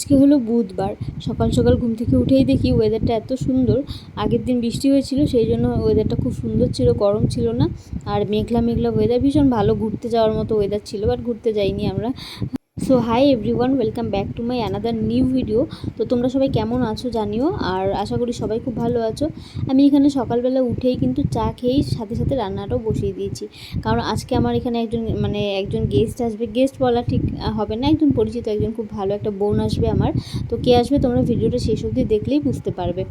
আজকে হলো বুধবার। সকাল সকাল ঘুম থেকে উঠেই দেখি ওয়েদারটা এত সুন্দর। আগের দিন বৃষ্টি হয়েছিল, সেই জন্য ওয়েদারটা খুব সুন্দর ছিল, গরম ছিল না। আর মেঘলা মেঘলা ওয়েদার ভীষণ ভালো ঘুরতে যাওয়ার মতো ওয়েদার ছিল বাট ঘুরতে যাইনি আমরা। So hi everyone welcome back to my another new video তো তোমরা সবাই কেমন আছো জানিও, আর আশা করি সবাই খুব ভালো আছো। আমি এখানে সকালবেলা উঠেই কিন্তু চা খেয়েই সাথে সাথে রান্নাটাও বসিয়ে দিয়েছি। কারণ আজকে আমার এখানে একজন মানে একজন গেস্ট আসবে। গেস্ট বলা ঠিক হবে না, একজন পরিচিত, একজন খুব ভালো একটা বোন আসবে আমার। তো কে আসবে তোমরা ভিডিওটা শেষ অবধি দেখলেই বুঝতে পারবে।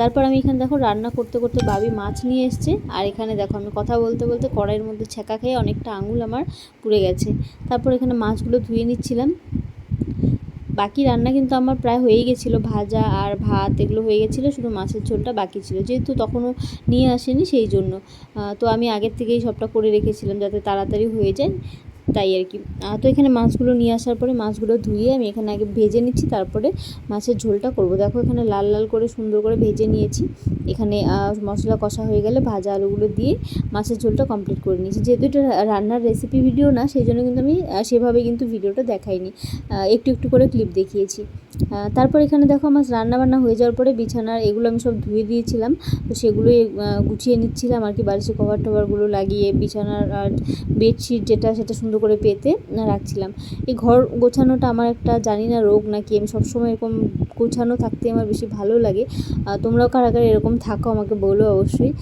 তারপর আমি এখানে দেখো রান্না করতে করতে বাবি মাছ নিয়ে এসছে। আর এখানে দেখো আমি কথা বলতে বলতে কড়াইয়ের মধ্যে ছেঁকা খেয়ে অনেকটা আঙুল আমার পুড়ে গেছে। তারপর এখানে মাছগুলো ধুয়ে নিচ্ছিলাম। বাকি রান্না কিন্তু আমার প্রায় হয়ে গেছিল। ভাজা আর ভাত এগুলো হয়ে গেছিল, শুধু মাছের ঝোলটা বাকি ছিল। যেহেতু তখনও নিয়ে আসেনি, সেই জন্য। তো আমি আগের থেকেই সবটা করে রেখেছিলাম যাতে তাড়াতাড়ি হয়ে যায়। তাই আর কি। তো এখানে মাছগুলো নিয়ে আসার পরে মাছগুলো ধুয়ে আমি এখানে আগে ভেজে নিচ্ছি, তারপরে মাছের ঝোলটা করব। দেখো এখানে লাল লাল করে সুন্দর করে ভেজে নিয়েছি। এখানে মশলা কষা হয়ে গেলে ভাজা আলুগুলো দিয়ে মাছের ঝোলটা কমপ্লিট করে নিয়েছি। যেহেতু এটা রান্নার রেসিপি ভিডিও না, সেই জন্য কিন্তু আমি সেভাবে কিন্তু ভিডিওটা দেখাইনি। একটু একটু করে ক্লিপ দেখিয়েছি। তারপর এখানে দেখো আমার রান্নাবান্না হয়ে যাওয়ার পরে বিছানার এগুলো আমি সব ধুয়ে দিয়েছিলাম। তো সেগুলোই গুছিয়ে নিচ্ছিলাম আর কি বালিশের কভার টভারগুলো লাগিয়ে বিছানার আর বেডশিট যেটা সেটা সুন্দর করে পেতে রাখছিলাম। এই ঘর গোছানোটা আমার একটা জানি না রোগ নাকি, আমি সবসময় এরকম গোছানো থাকতে আমার বেশি ভালো লাগে। তোমরাও কারা কারা এরকম থাকো আমাকে বলো অবশ্যই।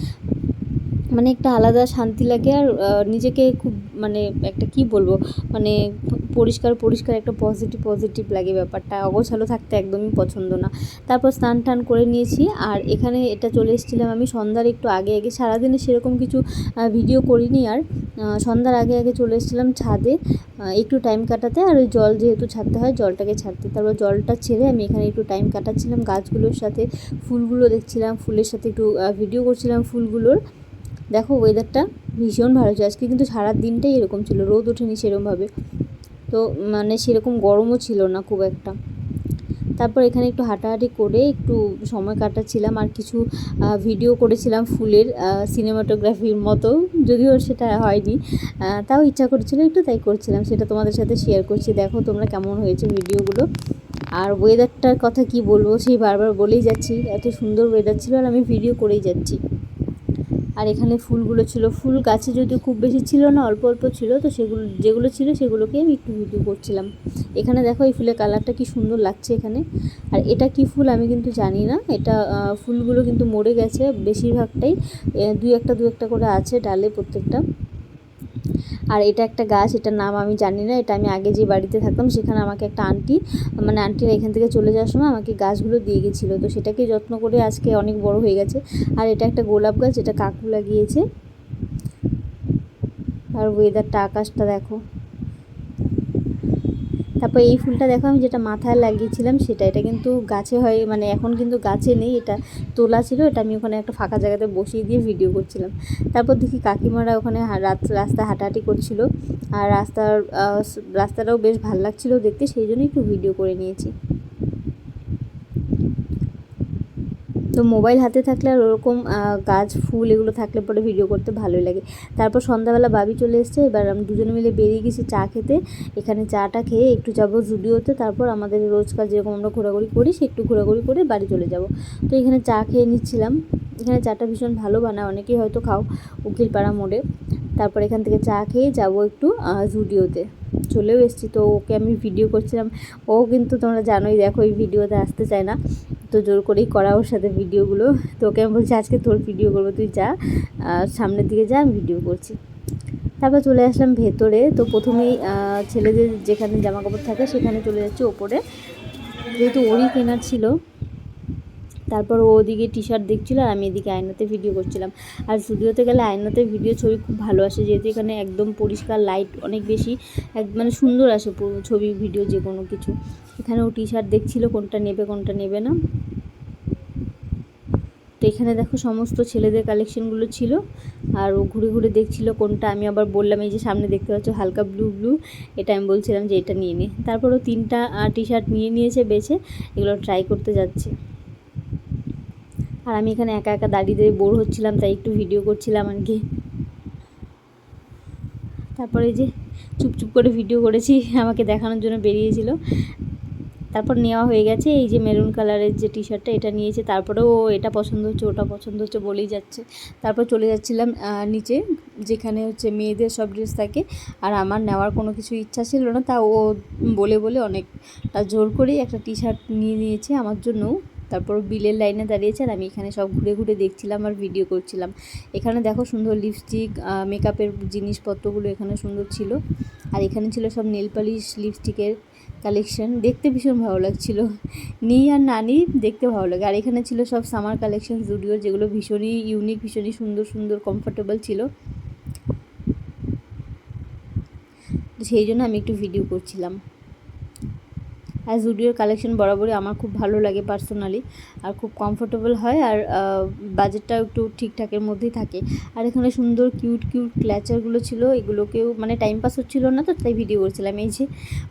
মানে একটা আলাদা শান্তি লাগে আর নিজেকে খুব মানে একটা কি বলব মানে পরিষ্কার পরিষ্কার একটা পজিটিভ পজিটিভ লাগে ব্যাপারটা। অগোছালো থাকতে একদমই পছন্দ না। তারপর স্নান টান করে নিয়েছি। আর এখানে এটা চলে এসেছিলাম আমি সন্ধ্যার একটু আগে আগে। সারাদিনে সেরকম কিছু ভিডিও করিনি আর। সন্ধ্যার আগে আগে চলে এসেছিলাম ছাদে। একটু টাইম কাটাতে। আর ওই জল যেহেতু ছাড়তে হয়, জলটাকে ছাড়তে। তারপর জলটা ছেড়ে আমি এখানে একটু টাইম কাটাচ্ছিলাম। গাছগুলোর সাথে ফুলগুলো দেখছিলাম। ফুলের সাথে একটু ভিডিও করছিলাম ফুলগুলোর। দেখো ওয়েদারটা ভীষণ ভালো ছিল। আজকে কিন্তু সারা দিনটাই এরকম ছিল। রোদ ওঠেনি সেরকমভাবে তো মানে সেরকম গরমও ছিল না খুব একটা। তারপর এখানে একটু হাঁটাহাঁটি করে একটু সময় কাটাচ্ছিলাম আর কিছু ভিডিও করেছিলাম ফুলের সিনেমাটোগ্রাফির মতো। যদিও সেটা হয়নি। তাও ইচ্ছা করেছিল একটু তাই করছিলাম। সেটা তোমাদের সাথে শেয়ার করছি। দেখো তোমরা কেমন হয়েছে ভিডিওগুলো আর ওয়েদারটার কথা কি বলব, সেই বারবার বলেই যাচ্ছি। এত সুন্দর ওয়েদার ছিল আর আমি ভিডিও করেই যাচ্ছি। আর এখানে ফুলগুলো ছিল। ফুল গাছে যদিও খুব বেশি ছিল না, অল্প অল্প ছিল, তো সেগুলো, যেগুলো ছিল সেগুলোকে আমি একটু ভিডিও করছিলাম। এখানে দেখো এই ফুলের কালারটা কি সুন্দর লাগছে এখানে। আর এটা কি ফুল আমি কিন্তু জানি না। এটা ফুলগুলো কিন্তু মরে গেছে বেশিরভাগটাই। দুই একটা দু একটা করে আছে ডালে প্রত্যেকটা। আর এটা একটা গাছ, এটার নাম আমি জানি না, এটা আমি আগে যে বাড়িতে থাকতাম সেখানে আমাকে একটা আন্টি মানে আন্টিরা এখান থেকে চলে যাওয়ার সময় আমাকে গাছগুলো দিয়ে গেছিল। তো সেটাকে যত্ন করে আজকে অনেক বড় হয়ে গেছে। আর এটা একটা গোলাপ গাছ এটা কাকু লাগিয়েছে। আর ওয়েদারটা আকাশটা দেখো। তারপর এই ফুলটা দেখো, আমি যেটা মাথায় লাগিয়েছিলাম সেটা এটা কিন্তু গাছে হয় মানে এখন কিন্তু গাছে নেই, এটা তোলা ছিল, এটা আমি ওখানে একটা ফাঁকা জায়গাতে বসিয়ে দিয়ে ভিডিও করছিলাম। তারপর দেখি কাকিমারা ওখানে রাত, রাস্তা হাঁটাহাঁটি করছিল। আর রাস্তার রাস্তাটাও বেশ ভালো লাগছিল দেখতে, সেই জন্য একটু ভিডিও করে নিয়েছি। তো মোবাইল হাতে থাকলে আর ওরকম গাছ, ফুল এগুলো থাকলে পরে ভিডিও করতে ভালোই লাগে। তারপর সন্ধ্যাবেলা বাবি চলে এসছে, এবার আমি দুজনে মিলে বেরিয়ে গেছি চা খেতে। এখানে চাটা খেয়ে একটু যাব জুডিওতে, তারপর আমাদের রোজকার যেরকম আমরা ঘোরাঘুরি করি, সে একটু ঘোরাঘুরি করে বাড়ি চলে যাব। তো এখানে চা খেয়ে নিচ্ছিলাম। এখানে চাটা ভীষণ ভালো বানায়, অনেকেই হয়তো খাও উকিলপাড়া মোড়ে। তারপর এখান থেকে চা খেয়ে যাব একটু জুডিওতে। চলেও এসেছি, তো ওকে আমি ভিডিও করছিলাম। ও কিন্তু তোমরা জানোই, দেখো এই ভিডিওতে আসতে চায় না। তো জোর করেই করা ওর সাথে ভিডিওগুলো। তো ওকে আমি বলছি, আজকে তোর ভিডিও করব, তুই যা সামনের দিকে যা, আমি ভিডিও করছি। তারপর চলে আসলাম ভেতরে। তো প্রথমেই ছেলেদের যেখানে জামা কাপড় থাকে, সেখানে চলে যাচ্ছে ওপরে। যেহেতু ওরই কেনার ছিল, তারপর ও ওদিকে টি শার্ট দেখছিল আর আমি এদিকে আয়নাতে ভিডিও করছিলাম। আর স্টুডিওতে গেলে আয়নাতে ভিডিও ছবি খুব ভালো আসে, যেহেতু এখানে একদম পরিষ্কার লাইট অনেক বেশি, এক মানে সুন্দর আসে ছবি ভিডিও যে কোনো কিছু। এখানে ও টি শার্ট দেখছিল কোনটা নেবে কোনটা নেবে না। তো এখানে দেখো সমস্ত ছেলেদের কালেকশনগুলো ছিল। আর ও ঘুরে ঘুরে দেখছিল কোনটা, আমি আবার বললাম, এই যে সামনে দেখতে পাচ্ছ, হালকা ব্লু ব্লু এটা আমি বলছিলাম যে এটা নিয়ে নে। তারপর ও তিনটা টি শার্ট নিয়ে নিয়েছে, বেছে, এগুলো ট্রাই করতে যাচ্ছে। আর আমি এখানে একা একা দাঁড়িয়ে দাঁড়িয়ে বোর হচ্ছিলাম, তাই একটু ভিডিও করছিলাম আর কি তারপরে যে চুপ চুপ করে ভিডিও করেছি, আমাকে দেখানোর জন্য বেরিয়েছিল। তারপর নেওয়া হয়ে গেছে, এই যে মেরুন কালারের যে টি শার্টটা এটা নিয়েছে, তারপরেও ও এটা পছন্দ হচ্ছে, ওটা পছন্দ হচ্ছে বলেই যাচ্ছে। তারপর চলে যাচ্ছিলাম নিচে, যেখানে হচ্ছে মেয়েদের সব ড্রেস থাকে, আর আমার নেওয়ার কোনো কিছু ইচ্ছা ছিল না, তা ও বলে বলে অনেকটা জোর করেই একটা টি শার্ট নিয়ে নিয়েছে আমার জন্যও। তারপর বিলের লাইনে দাঁড়িয়েছে, আর আমি এখানে সব ঘুরে ঘুরে দেখছিলাম আর ভিডিও করছিলাম। এখানে দেখো সুন্দর লিপস্টিক মেকআপের জিনিসপত্রগুলো এখানে সুন্দর ছিল। আর এখানে ছিল সব নেল পালিশ লিপস্টিকের কালেকশন দেখতে ভীষণ ভালো লাগছিল। নি আর না নিই দেখতে ভালো লাগে। আর এখানে ছিল সব সামার কালেকশন জুডিও যেগুলো ভীষণই ইউনিক ভীষণই সুন্দর সুন্দর কমফোর্টেবল ছিল। সেই জন্য আমি একটু ভিডিও করছিলাম। আর জুডিওর কালেকশন বরাবরই আমার খুব ভালো লাগে পার্সোনালি আর খুব কমফোর্টেবল হয় আর বাজেটটাও একটু ঠিকঠাকের মধ্যেই থাকে। আর এখানে সুন্দর কিউট কিউট ক্ল্যাচারগুলো ছিল, এগুলোকেও মানে টাইম পাস হচ্ছিল না তো, তাই ভিডিও করছিলাম। এই যে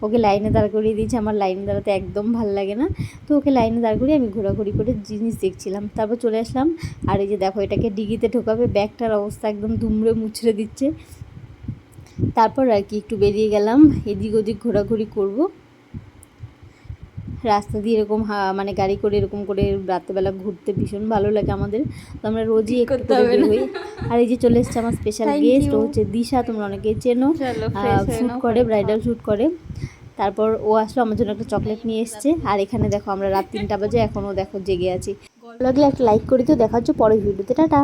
ওকে লাইনে দাঁড় করিয়ে দিয়েছে, আমার লাইনে দাঁড়াতে একদম ভালো লাগে না। তো ওকে লাইনে দাঁড় করিয়ে আমি ঘোরাঘুরি করে জিনিস দেখছিলাম। তারপর চলে আসলাম, আর এই যে দেখো, এটাকে ডিগিতে ঢোকাবে, ব্যাগটার অবস্থা একদম দুমড়ে মুচড়ে দিচ্ছে। তারপর আর কি একটু বেরিয়ে গেলাম, এদিক ওদিক ঘোরাঘুরি করব। রাস্তা দিয়ে এরকম মানে গাড়ি করে এরকম করে রাত্রেবেলা ঘুরতে ভীষণ ভালো লাগে আমাদের। তো আমরা রোজই একটু করে বের হই। আর এই যে চলে এসছে আমার স্পেশাল গেস্ট ও হচ্ছে দিশা তোমরা অনেকে চেনো। শ্যুট করে ব্রাইডাল শ্যুট করে। তারপর ও আসলো আমার জন্য একটা চকলেট নিয়ে এসছে। আর এখানে দেখো আমরা রাত তিনটা বাজে এখনও দেখো জেগে আছি। ভালো লাগলে একটা লাইক করে দিও দেখা হচ্ছে পরের ভিডিওতে টাটা।